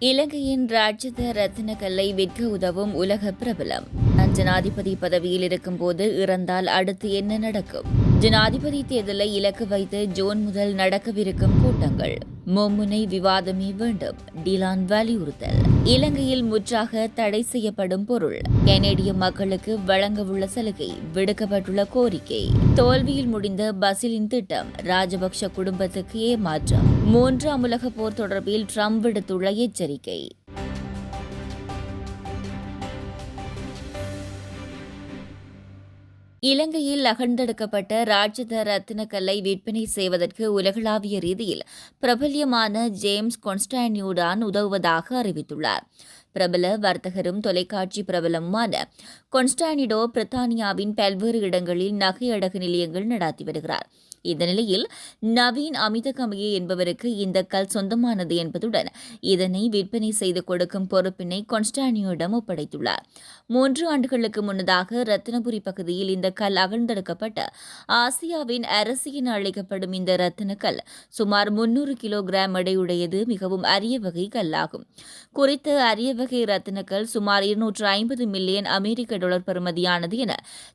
இலங்கையின் ராட்சத ரத்தின கல்லை விற்க உதவும் உலக பிரபலம். ஜனாதிபதி பதவியில் இருக்கும்போது இறந்தால் அடுத்து என்ன நடக்கும்? ஜனாதிபதி தேர்தலை இலக்கு வைத்து ஜூன் முதல் நடக்கவிருக்கும் கூட்டங்கள். மும்முனை விவாதமே வேண்டும். டிலான் வலியுறுத்தல். இலங்கையில் முற்றாக தடை செய்யப்படும் பொருள். கனேடிய மக்களுக்கு வழங்கவுள்ள சலுகை விடுக்கப்பட்டுள்ள கோரிக்கை. தோல்வியில் முடிந்த பசிலின் திட்டம் ராஜபக்ஷ குடும்பத்துக்கு ஏமாற்றம். மூன்றாம் உலக போர் தொடர்பில் ட்ரம்ப் விடுத்துள்ள எச்சரிக்கை. இலங்கையில் அகழ்ந்தெடுக்கப்பட்ட ராட்சத ரத்தினக்கல்லை விற்பனை செய்வதற்கு உலகளாவிய ரீதியில் பிரபல்யமான ஜேம்ஸ் கொன்ஸ்டான்யூடான் உதவுவதாக அறிவித்துள்ளார். பிரபல வர்த்தகரும் தொலைக்காட்சி பிரபலமுமான கொன்ஸ்டானிடோ பிரித்தானியாவின் பல்வேறு இடங்களில் நகை அடகு நிலையங்கள் நடாத்தி வருகிறார். இந்த நிலையில் நவீன் அமித கமையே என்பவருக்கு இந்த கல் சொந்தமானது என்பதுடன் இதனை விற்பனை செய்து கொடுக்கும் பொறுப்பினை கொன்ஸ்டானியோடம் ஒப்படைத்துள்ளார். மூன்று ஆண்டுகளுக்கு முன்னதாக ரத்தினபுரி பகுதியில் இந்த கல் அகழ்ந்தெடுக்கப்பட்ட ஆசியாவின் அரசு என அழைக்கப்படும் இந்த ரத்தின கல் சுமார் முன்னூறு கிலோகிராம் எடையுடையது மிகவும் அரிய வகை கல்லாகும். குறித்த அரிய வகை ரத்தினக்கல் சுமார் இருநூற்று ஐம்பது மில்லியன் அமெரிக்க டாலர் பெறுமதியானது என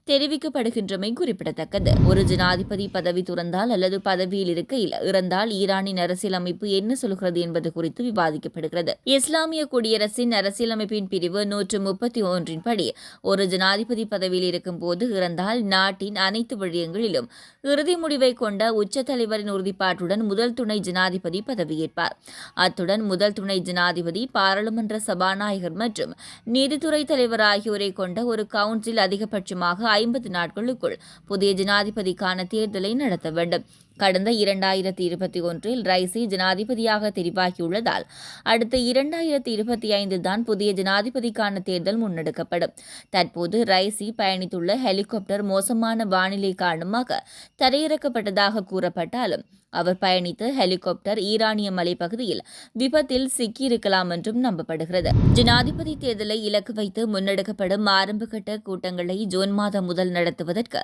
தெரிவிக்கப்படுகின்றமை குறிப்பிடத்தக்கது. ஒரு ஜனாதிபதி பதவி துறந்தால் அல்லது பதவியில் இருக்கையில் இறந்தால் ஈரானின் அரசியலமைப்பு என்ன சொல்கிறது என்பது குறித்து விவாதிக்கப்படுகிறது. இஸ்லாமிய குடியரசின் அரசியலமைப்பின் பிரிவு நூற்று முப்பத்தி ஒன்றின் படி ஒரு ஜனாதிபதி பதவியில் இருக்கும் போது இறந்தால் நாட்டின் அனைத்து விடயங்களிலும் இறுதி முடிவை கொண்ட உச்ச தலைவரின் உறுதிப்பாட்டுடன் முதல் துணை ஜனாதிபதி பதவியேற்பார். அத்துடன் முதல் துணை ஜனாதிபதி பாராளுமன்ற சபாநாயகர் மற்றும் நீதித்துறை தலைவர் ஆகியோரை கொண்ட ஒரு கவுன்சில் அதிகபட்சமாக ஐம்பது நாட்களுக்குள் புதிய ஜனாதிபதிக்கான தேர்தலை நடத்த வேண்டும். கடந்த இரண்டாயிரத்தி இருபத்தி ஒன்றில் ரைசி ஜனாதிபதியாக தெரிவாகியுள்ளதால் அடுத்த இரண்டாயிரத்தி இருபத்தி ஐந்தில் தான் புதிய ஜனாதிபதிக்கான தேர்தல் முன்னெடுக்கப்படும். தற்போது ரைசி பயணித்துள்ள ஹெலிகாப்டர் மோசமான வானிலை காரணமாக தரையிறக்கப்பட்டதாக கூறப்பட்டாலும் அவர் பயணித்த ஹெலிகாப்டர் ஈரானிய மலைப்பகுதியில் விபத்தில் சிக்கியிருக்கலாம் என்றும் நம்பப்படுகிறது. ஜனாதிபதி தேர்தலை இலக்கு வைத்து முன்னெடுக்கப்படும் ஆரம்பகட்ட கூட்டங்களை ஜூன் மாதம் முதல் நடத்துவதற்கு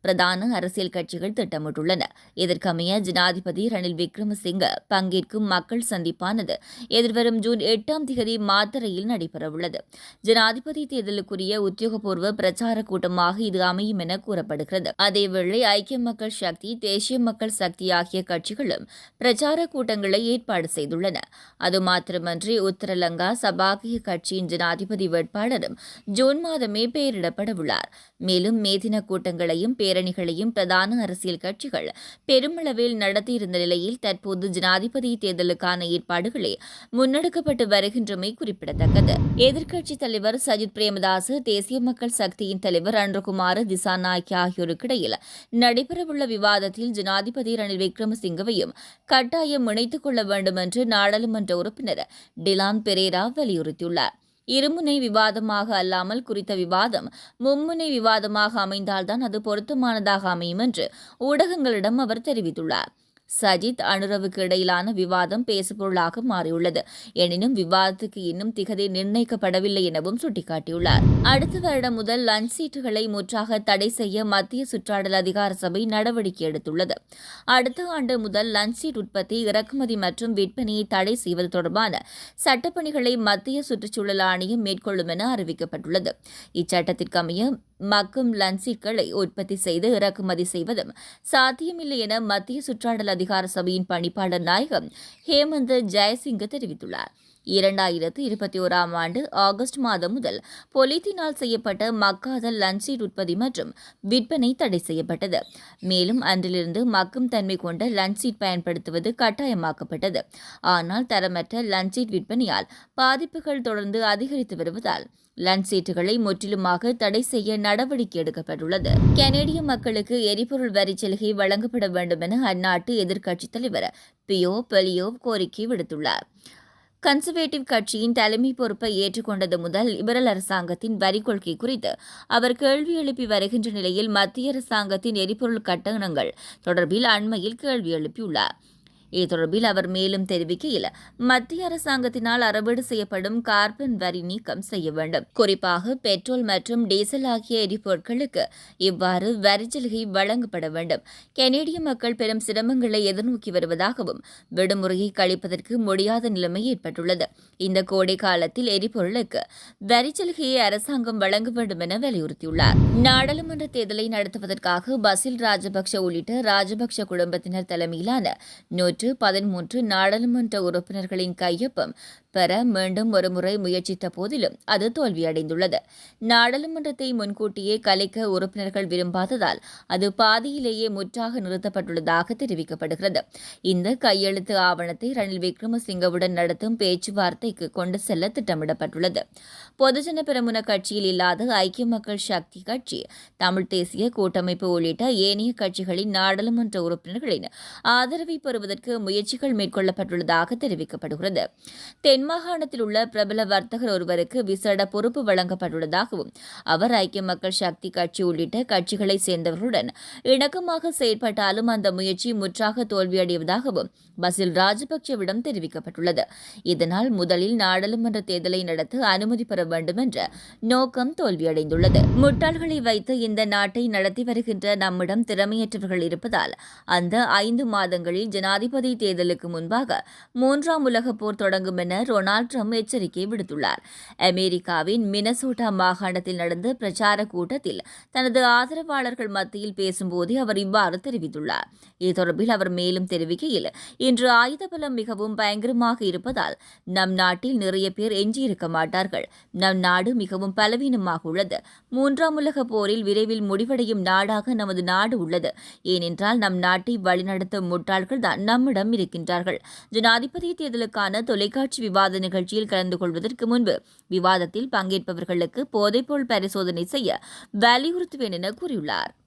பிரதான அரசியல் கட்சிகள் திட்டமிட்டுள்ளன. இதற்கமைய ஜனாதிபதி ரணில் விக்ரமசிங்க பங்கேற்கும் மக்கள் சந்திப்பானது எதிர்வரும் ஜூன் எட்டாம் தேதி மாத்தரையில் நடைபெறவுள்ளது. ஜனாதிபதி தேர்தலுக்குரிய உத்தியோகபூர்வ பிரச்சார கூட்டமாக இது அமையும் என கூறப்படுகிறது. அதேவேளை ஐக்கிய மக்கள் சக்தி தேசிய மக்கள் சக்தி ஆகிய கட்சிகளும் பிரச்சார கூட்டங்களை ஏற்பாடு செய்துள்ளன. அது மாத்திரமன்றி உத்தரலங்கா சபாகிய கட்சியின் ஜனாதிபதி வேட்பாளரும் ஜூன் மாதமே பெயரிடப்படவுள்ளார். மேலும் மேதின கூட்டங்களையும் பேரணிகளையும் பிரதான அரசியல் கட்சிகள் பெருமளவில் நடத்தியிருந்த நிலையில் தற்போது ஜனாதிபதி தேர்தலுக்கான ஏற்பாடுகளே முன்னெடுக்கப்பட்டு வருகின்றமை குறிப்பிடத்தக்கது. எதிர்க்கட்சித் தலைவர் சஜித் பிரேமதாஸ் தேசிய மக்கள் சக்தியின் தலைவர் அன்றகுமார் திசாநாயக் ஆகியோருக்கிடையில் நடைபெறவுள்ள விவாதத்தில் ஜனாதிபதி ரணில் விக்ரமசிங்கவையும் கட்டாயம் இணைத்துக் கொள்ள வேண்டும் என்று நாடாளுமன்ற உறுப்பினர் டிலான் பெரேரா வலியுறுத்தியுள்ளார். இருமுனை விவாதமாக அல்லாமல் குறித்த விவாதம் மும்முனை விவாதமாக அமைந்தால்தான் அது பொருத்தமானதாக அமையும் என்று ஊடகங்களிடம் அவர் தெரிவித்துள்ளார். சஜித் அனுரவுக்கு இடையிலான விவாதம் பேசுபொருளாக மாறியுள்ளது. எனினும் விவாதத்துக்கு இன்னும் திகதி நிர்ணயிக்கப்படவில்லை எனவும் சுட்டிக்காட்டியுள்ளார். அடுத்த வருடம் முதல் லஞ்ச் சீட்டுகளை முற்றாக தடை செய்ய மத்திய சுற்றாடல் அதிகார சபை நடவடிக்கை எடுத்துள்ளது. அடுத்த ஆண்டு முதல் லஞ்ச் சீட் உற்பத்தி இறக்குமதி மற்றும் விற்பனையை தடை செய்வது தொடர்பான சட்டப்பணிகளை மத்திய சுற்றுச்சூழல் ஆணையம் மேற்கொள்ளும் என அறிவிக்கப்பட்டுள்ளது. இச்சட்டத்திற்கமைய மக்கும் லன்சீட்களை உற்பத்தி செய்து இறக்குமதி செய்வதும் சாத்தியமில்லை என மத்திய சுற்றாடல் அதிகார சபையின் பணிப்பாளர் நாயகம் ஹேமந்த் ஜெயசிங்க தெரிவித்துள்ளார். இரண்டாயிரத்து இருபத்தி ஓராம் ஆண்டு ஆகஸ்ட் மாதம் முதல் பொலித்தீனால் செய்யப்பட்ட மக்காத லன்சீட் உற்பத்தி மற்றும் விற்பனை தடை செய்யப்பட்டது. மேலும் அன்றிலிருந்து மக்கும் தன்மை கொண்ட லன்சீட் பயன்படுத்துவது கட்டாயமாக்கப்பட்டது. ஆனால் தரமற்ற லஞ்சீட் விற்பனையால் பாதிப்புகள் தொடர்ந்து அதிகரித்து வருவதால் லன்ச் சீட்டுகளை முற்றிலுமாக தடை செய்ய நடவடிக்கை எடுக்கப்பட்டுள்ளது. கனேடிய மக்களுக்கு எரிபொருள் வரி சலுகை வழங்கப்பட வேண்டும் என அந்நாட்டு எதிர்க்கட்சித் தலைவர் பியோ பெலியோவ் கோரிக்கை விடுத்துள்ளார். கன்சர்வேட்டிவ் கட்சியின் தலைமை பொறுப்பை ஏற்றுக்கொண்டது முதல் லிபரல் அரசாங்கத்தின் வரி கொள்கை குறித்து அவர் கேள்வி எழுப்பி வருகின்ற நிலையில் மத்திய அரசாங்கத்தின் எரிபொருள் கட்டணங்கள் தொடர்பில் அண்மையில் கேள்வி எழுப்பியுள்ளார். இது தொடர்பில் அவர் மேலும் தெரிவிக்கையில் மத்திய அரசாங்கத்தினால் அறவீடு செய்யப்படும் கார்பன் வரி நீக்கம் செய்ய வேண்டும். குறிப்பாக பெட்ரோல் மற்றும் டீசல் ஆகிய எரிபொருட்களுக்கு இவ்வாறு வரிச்சலுகை வழங்கப்பட வேண்டும். கெனேடிய மக்கள் பெரும் சிரமங்களை எதிர்நோக்கி வருவதாகவும் விடுமுறையை கழிப்பதற்கு முடியாத நிலைமை ஏற்பட்டுள்ளது. இந்த கோடை காலத்தில் எரிபொருளுக்கு வரிச்சலுகையை அரசாங்கம் வழங்க வேண்டும் என வலியுறுத்தியுள்ளார். நாடாளுமன்ற தேர்தலை நடத்துவதற்காக பசில் ராஜபக்ஷ உள்ளிட்ட ராஜபக்ஷ குடும்பத்தினர் தலைமையிலான நூற்று பதிமூன்று நாடாளுமன்ற உறுப்பினர்களின் கையொப்பம் பெற மீண்டும் ஒருமுறை முயற்சித்த போதிலும் அது தோல்வியடைந்துள்ளது. நாடாளுமன்றத்தை முன்கூட்டியே கலைக்க உறுப்பினர்கள் விரும்பாததால் அது பாதியிலேயே முற்றாக நிறுத்தப்பட்டுள்ளதாக தெரிவிக்கப்படுகிறது. இந்த கையெழுத்து ஆவணத்தை ரணில் விக்ரமசிங்கவுடன் நடத்தும் பேச்சுவார்த்தைக்கு கொண்டு செல்ல திட்டமிடப்பட்டுள்ளது. பொதுஜன பெருமுன கட்சியில் இல்லாத ஐக்கிய மக்கள் சக்தி கட்சி தமிழ் தேசிய கூட்டமைப்பு உள்ளிட்ட ஏனைய கட்சிகளின் நாடாளுமன்ற உறுப்பினர்களின் ஆதரவை பெறுவதற்கு முயற்சிகள் மேற்கொள்ளப்பட்டுள்ளதாக தெரிவிக்கப்படுகிறது. தென்மாகாணத்தில் உள்ள பிரபல வர்த்தகர் ஒருவருக்கு விசேட பொறுப்பு வழங்கப்பட்டுள்ளதாகவும் அவர் ஐக்கிய மக்கள் சக்தி கட்சி உள்ளிட்ட கட்சிகளைச் சேர்ந்தவர்களுடன் இணக்கமாக செயற்பட்டாலும் அந்த முயற்சி முற்றாக தோல்வியடைவதாகவும் பசில் ராஜபக்சேவிடம் தெரிவிக்கப்பட்டுள்ளது. இதனால் முதலில் நாடாளுமன்ற தேர்தலை நடத்த அனுமதி பெற வேண்டும் என்ற நோக்கம் தோல்வியடைந்துள்ளது. முட்டாள்களை வைத்து இந்த நாட்டை நடத்தி வருகின்ற நம்மிடம் திறமையற்றவர்கள் இருப்பதால் அந்த ஐந்து மாதங்களில் ஜனாதிபதி தேர்தலுக்கு முன்பாக மூன்றாம் உலக போர் தொடங்கும் என டொனால்ட் ட்ரம்ப் எச்சரிக்கை விடுத்துள்ளார். அமெரிக்காவின் மினசோட்டா மாகாணத்தில் நடந்த பிரச்சார கூட்டத்தில் தனது ஆதரவாளர்கள் மத்தியில் பேசும்போது அவர் இவ்வாறு தெரிவித்துள்ளார். இது தொடர்பில் அவர் மேலும் தெரிவிக்கையில் இன்று ஆயுத பலம் மிகவும் பயங்கரமாக இருப்பதால் நம் நாட்டில் நிறைய பேர் எஞ்சியிருக்க மாட்டார்கள். நம் நாடு மிகவும் பலவீனமாக உள்ளது. மூன்றாம் உலக போரில் விரைவில் முடிவடையும் நாடாக நமது நாடு உள்ளது. ஏனென்றால் நம் நாட்டை வழிநடத்தும் முட்டாள்கள் தான் நம்மிடம் இருக்கின்றார்கள். ஜனாதிபதி தேர்தலுக்கான தொலைக்காட்சி விவாதம் விவாத நிகழ்ச்சியில் கலந்து கொள்வதற்கு முன்பு விவாதத்தில் பங்கேற்பவர்களுக்கு போதைப்பொருள் பரிசோதனை செய்ய வலியுறுத்துவேன் என கூறியுள்ளார்.